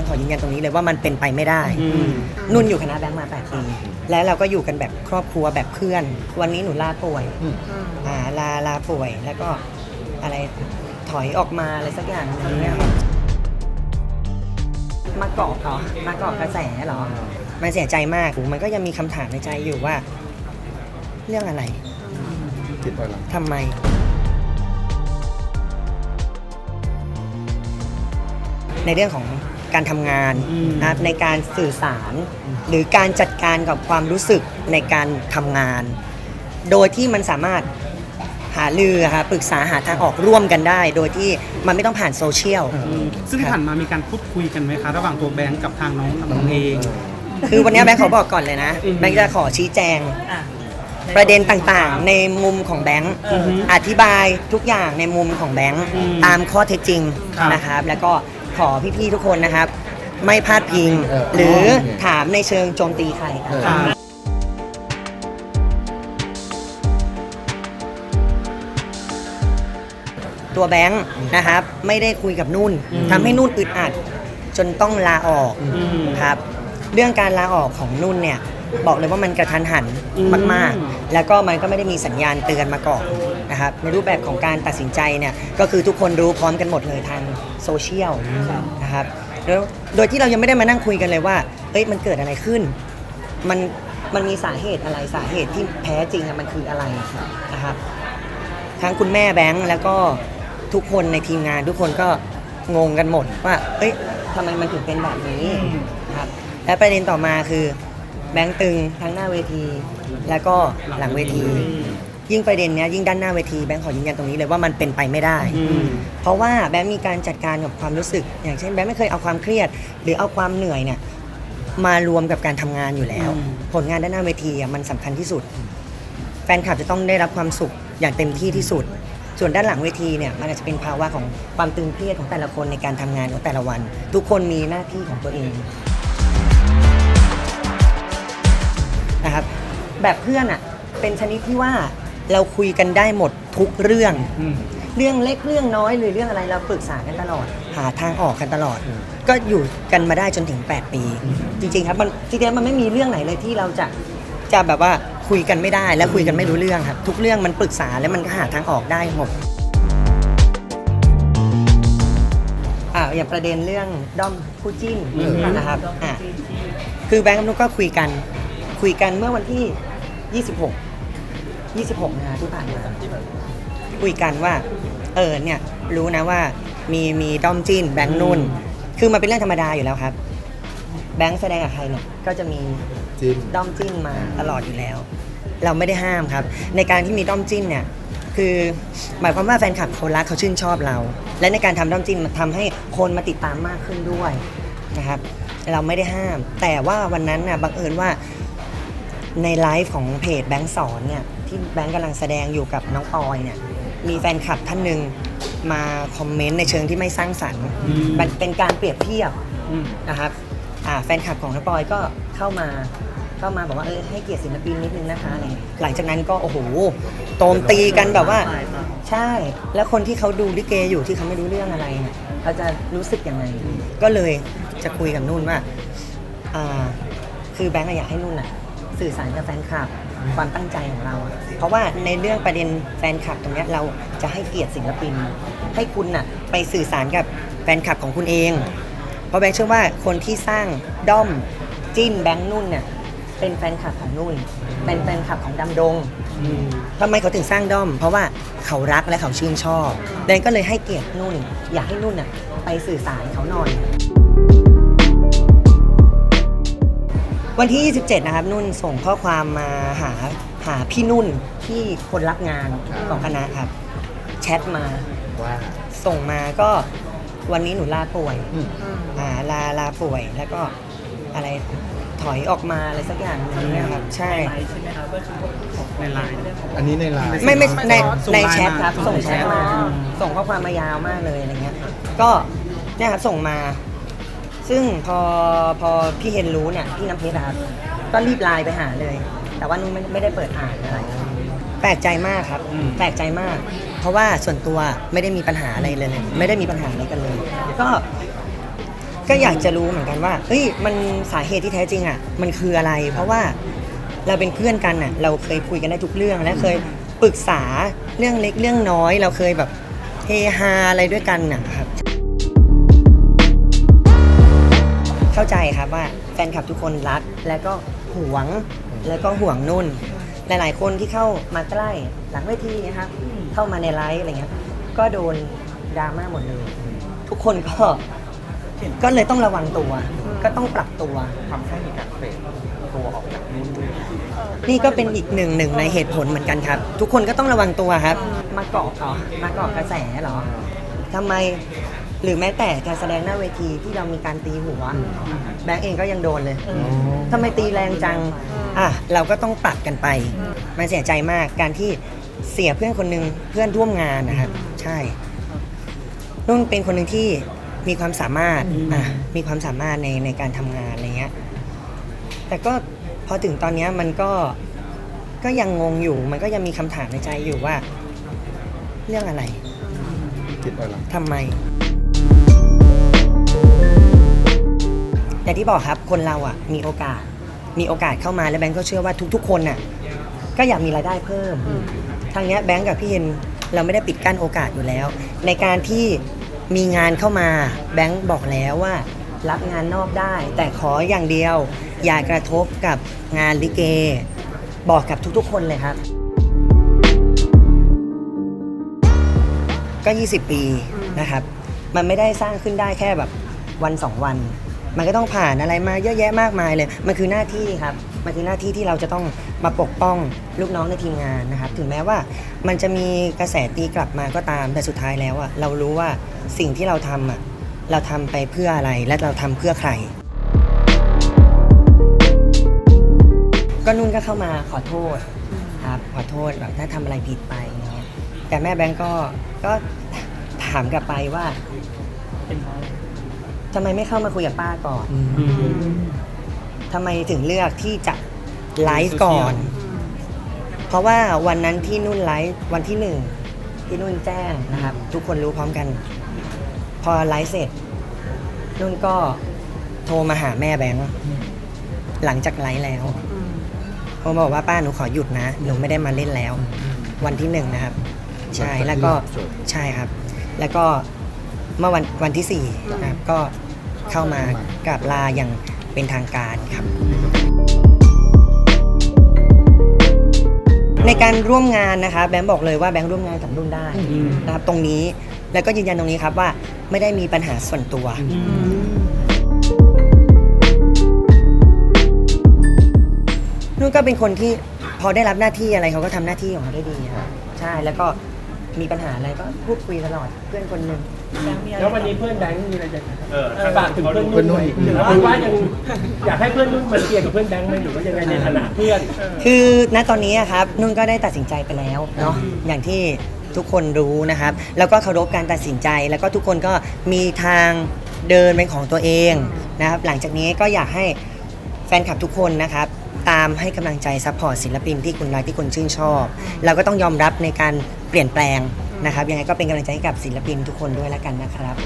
งค์ขอยืนยันตรงนี้เลยว่ามันเป็นไปไม่ได้ นุ่นอยู่คณะแบงค์มา8ปีแล้วเราก็อยู่กันแบบครอบครัวแบบเพื่อน วันนี้หนูลาป่วยอ่าลาลาป่วยแล้วก็อะไรถอยออกมาอะไรสักอย่างหนึงเนี่ยครับมาเกาะเหรอมาเกาะกระแสเหรอ มันเสียใจมากมันก็ยังมีคำถามในใจอยู่ว่า เรื่องอะไรติดต่อหลังทำไมในเรื่องของ การทำงานนะครับในการสื่อสาร หรือการจัดการกับความรู้สึกในการทำงาน โดยที่มันสามารถหาลือครับปรึกษาหาทางออกร่วมกันได้ โดยที่มันไม่ต้องผ่านโซเชียล ซึ่งที่ผ่านมามีการพูดคุยกันไหมคะ ระหว่างตัวแบงก์กับทางน้องน้องเอง คือวันนี้แบงค์ขอบอกก่อนเลยนะอืมแบงค์จะขอชี้แจง ประเด็นต่างๆ ในมุมของแบงค์อือฮึอธิบายทุกอย่างในมุมของแบงค์อืมตามข้อเท็จจริงครับนะครับ แล้วก็ ขอพี่ๆทุกคนนะครับ ไม่พลาดพิงเออหรือโอเคถามในเชิงโจมตีใครครับค่ะตัวแบงค์นะครับ ไม่ได้คุยกับนุ่นอืมทำให้นุ่นอึดอัด จนต้องลาออกอืมครับ เรื่องการลาออกของนุ่นเนี่ย บอกเลยว่ามันกระทันหันอืมมาก ๆ แล้วก็มันก็ไม่ได้มีสัญญาณเตือนมาก่อน นะครับในรูปแบบของการตัดสินใจเนี่ยก็คือทุกคนรู้พร้อมกันหมดเลยทางโซเชียลนะครับแล้วโดยที่เรายังไม่ได้มานั่งคุยกันเลยว่าเอ้ยมันเกิดอะไรขึ้น มันมันมีสาเหตุอะไรสาเหตุที่แท้จริงมันคืออะไรนะครับทั้งคุณแม่แบงค์แล้วก็ทุกคนในทีมงานทุกคนก็งงกันหมดว่า เอ้ยทำไมมันถึงเป็นแบบนี้นะครับ และประเด็นต่อมาคือแบงค์ตึงทั้งหน้าเวที แล้วก็หลังเวที ยิ่งประเด็นเนี้ยยิ่งด้านหน้าเวทีแบงค์ขอยืนยันตรงนี้เลยว่ามันเป็นไปไม่ได้อืมเพราะว่าแบงค์มีการจัดการกับความรู้สึก อย่างเช่นแบงค์ไม่เคยเอาความเครียด หรือเอาความเหนื่อยเนี่ยมารวมกับการทำงานอยู่แล้วอืมผลงานด้านหน้าเวทีอะมันสำคัญที่สุด แฟนคลับจะต้องได้รับความสุขอย่างเต็มที่ที่สุด ส่วนด้านหลังเวทีเนี่ยมันอาจจะเป็นภาวะของความตึงเครียดของแต่ละคนในการทำงานของแต่ละวัน ทุกคนมีหน้าที่ของตัวเองนะครับแบบเพื่อนอะเป็นชนิดที่ว่า เราคุยกันได้หมดทุกเรื่อง อืม เรื่องเล็กเรื่องน้อยหรือเรื่องอะไรเราปรึกษากันตลอด หาทางออกกันตลอดก็อยู่กันมาได้จนถึง 8 ปีจริงๆครับมันจริงๆมันไม่มีเรื่องไหนเลยที่เราจะจะแบบว่าคุยกันไม่ได้และคุยกันไม่รู้เรื่องครับ ทุกเรื่องมันปรึกษาแล้วมันก็หาทางออกได้หมดอ่าอย่างประเด็นเรื่องด้อมคู่จิ้นอืม นะครับอ่าคือแบงค์กับนุกก็คุยกัน คุยกันเมื่อวันที่ 26 26นะฮะที่ผ่านมาคุยกันว่า เออเนี่ยรู้นะว่ามีมีด้อมจิ้นแบงค์นุ่น คือมันเป็นเรื่องธรรมดาอยู่แล้วครับ แบงค์แสดงกับใครเนี่ยก็จะมีจิ้นด้อมจิ้นมาตลอดอยู่แล้ว เราไม่ได้ห้ามครับ ในการที่มีด้อมจิ้นเนี่ยคือหมายความว่าแฟนคลับเขารักเขาชื่นชอบเรา และในการทำด้อมจิ้นมันทำให้คนมาติดตามมากขึ้นด้วยนะครับ เราไม่ได้ห้าม แต่ว่าวันนั้นน่ะบังเอิญว่าในไลฟ์ของเพจแบงค์สอนเนี่ย ที่แบงค์กำลังแสดงอยู่กับน้องปอยเนี่ยมีแฟนคลับท่านหนึ่งมาคอมเมนต์ในเชิงที่ไม่สร้างสรรค์อืม มันเป็นการเปรียบเทียบ อืม นะครับอ่าแฟนคลับของน้องปอยก็เข้ามาเข้ามาบอกว่าเออให้เกียรติศิลปินนิดนึงนะคะอะไรเงี้ยหลังจากนั้นก็โอ้โหโตมตีกันแบบว่า ใช่ แล้วคนที่เขาดูลิเกอยู่ที่เขาไม่รู้เรื่องอะไรเนี่ยเขาจะรู้สึกยังไง ก็เลยจะคุยกับนุ่นว่าอ่าคือแบงก์อะอยากให้นุ่นอะสื่อสารกับแฟนคลับ ความตั้งใจของเรา เพราะว่าในเรื่องประเด็นแฟนคลับตรงนี้เราจะให้เกียรติศิลปิน ให้คุณอะไปสื่อสารกับแฟนคลับของคุณเอง เพราะแบงค์เชื่อว่าคนที่สร้างด้อมจิ้นแบงค์นุ่นเนี่ยเป็นแฟนคลับของนุ่น เป็นแฟนคลับของดำดงทำไมเขาถึงสร้างด้อม เพราะว่าเขารักและเขาชื่นชอบแดนก็เลยให้เกียรตินุ่น อยากให้นุ่นน่ะไปสื่อสารเขาหน่อย วันที่ 27 นะครับ นุ่นส่งข้อความมาหาหาพี่นุ่นที่คนรับงานของคณะครับ แชทมาว่าส่งมาก็วันนี้หนูลาป่วยอืมอ่าลาลาป่วยแล้วก็อะไรถอยออกมาอะไรสักอย่างหนึงเนะครับ ใช่ในไลน์ อันนี้ในไลน์ไม่ไม่ในส่งในไลน์แชทครับมาส่งแชทมาอืมส่งข้อความมายาวมากเลยอะไรเงี้ย ก็เนี่ยครับส่งมา ซึ่งพอพอพี่เฮนรู้เนี่ยพี่น้ำเพชรอะครับก็รีบไลน์ไปหาเลย แต่ว่านุ่นไม่ไม่ได้เปิดอ่านอะไร แปลกใจมากครับ อืม แปลกใจมาก เพราะว่าส่วนตัวไม่ได้มีปัญหาอะไรเลย ไม่ได้มีปัญหาอะไรกันเลย ก็ ก็อยากจะรู้เหมือนกันว่าเอ้ย มันสาเหตุที่แท้จริงอะ มันคืออะไร เพราะว่าเราเป็นเพื่อนกันอะ เราเคยคุยกันได้ทุกเรื่อง และเคยปรึกษาเรื่องเล็กเรื่องน้อย เราเคยแบบเฮฮาอะไรด้วยกันนะครับ เข้าใจครับว่าแฟนคลับทุกคนรัก และก็หวงแล้วก็ห่วงนุ่น หลายๆคนที่เข้ามาใกล้หลังเวทีนะครับเข้ามาในไลฟ์อะไรเงี้ยก็โดนดราม่าหมดเลยทุกคนก็ก็เลยต้องระวังตัว ก็ต้องปรับตัวทำให้มีการเฟดตัวออกจากนุ่นด้วยนี่ก็เป็นอีกหนึ่งหนึ่งในเหตุผลเหมือนกันครับ ทุกคนก็ต้องระวังตัวครับ มาเกาะเหรอมาเกาะกระแสเหรอทำไม หรือแม้แต่การแสดงหน้าเวทีที่เรามีการตีหัว แบงค์เองก็ยังโดนเลยทำไมตีแรงจังอะเราก็ต้องปรับกันไป มันเสียใจมากการที่เสียเพื่อนคนหนึ่งเพื่อนร่วมงานนะครับ ใช่นุ่นเป็นคนหนึ่งที่มีความสามารถอะมีความสามารถในในการทำงานอะไรเงี้ยแต่ก็พอถึงตอนเนี้ยมันก็ก็ยังงงอยู่ มันก็ยังมีคำถามในใจอยู่ว่า เรื่องอะไรติดต่อยหลังทำไม ที่บอกครับคนเราอะมีโอกาสมีโอกาสเข้ามาแล้วแบงก์ก็เชื่อว่าทุก ๆ คนน่ะก็อยากมีรายได้เพิ่มทางเนี้ยแบงก์กับพี่เฮนเราไม่ได้ปิดกั้นโอกาสอยู่แล้ว ในการที่มีงานเข้ามาแบงก์บอกแล้วว่า รับงานนอกได้ แต่ขออย่างเดียว อย่ากระทบกับงานลิเก บอกกับทุกๆ คนเลยครับ ก็ 20 ปีนะครับ มันไม่ได้สร้างขึ้นได้แค่แบบวันสองวัน มันก็ต้องผ่านอะไรมาเยอะแยะมากมายเลย มันคือหน้าที่ครับ มันคือหน้าที่ที่เราจะต้องมาปกป้องลูกน้องในทีมงานนะครับ ถึงแม้ว่ามันจะมีกระแสตีกลับมาก็ตาม แต่สุดท้ายแล้วอะเรารู้ว่าสิ่งที่เราทำอะเราทำไปเพื่ออะไร และเราทำเพื่อใคร ก็นุ่นก็เข้ามาขอโทษครับ ขอโทษแบบถ้าทำอะไรผิดไปเงี้ยแต่แม่แบงก์ก็ก็ถามกลับไปว่า ทำไมไม่เข้ามาคุยกับป้าก่อนทำไมถึงเลือกที่จะไลฟ์ก่อน เพราะว่าวันนั้นที่นุ่นไลฟ์วันที่หนึ่งที่นุ่นแจ้งนะครับ ทุกคนรู้พร้อมกัน พอไลฟ์เสร็จ นุ่นก็โทรมาหาแม่แบงค์หลังจากไลฟ์แล้วผมบอกว่าป้าหนูขอหยุดนะหนูไม่ได้มาเล่นแล้ว วันที่หนึ่งนะครับ ใช่แล้วก็ใช่ครับ แล้วก็ เมื่อวันวันที่สี่นะครับ ก็เข้ามากราบลาอย่างเป็นทางการครับ ในการร่วมงานนะคะแบงค์บอกเลยว่าแบงค์ร่วมงานกับรุ่นได้นะครับตรงนี้แล้วก็ยืนยันตรงนี้ครับว่าไม่ได้มีปัญหาส่วนตัว นุ่นก็เป็นคนที่พอได้รับหน้าที่อะไรเขาก็ทำหน้าที่ของเขาได้ดีครับใช่แล้วก็ มีปัญหาอะไรก็พูดคุยตลอดเพื่อนคนหนึ่งแล้ววันนี้เพื่อนแบงค์มีอะไรจะเออฝากถึงเพื่อนนุ่นหน่อยหรือว่าว่ายังอยากให้เพื่อนนุ่นมาเคลียร์กับเพื่อนแบงค์ไหมหรือว่ายังไงในฐานะเพื่อน คือณตอนนี้อะครับนุ่นก็ได้ตัดสินใจไปแล้วเนาะอย่างที่ทุกคนรู้นะครับ แล้วก็เคารพการตัดสินใจ แล้วก็ทุกคนก็มีทางเดินเป็นของตัวเองนะครับ หลังจากนี้ก็อยากให้แฟนคลับทุกคนนะครับ ตามให้กำลังใจซัพพอร์ตศิลปินที่คุณรักที่คุณชื่นชอบ เราก็ต้องยอมรับในการเปลี่ยนแปลงนะครับ ยังไงก็เป็นกำลังใจให้กับศิลปินทุกคนด้วยแล้วกันนะครับ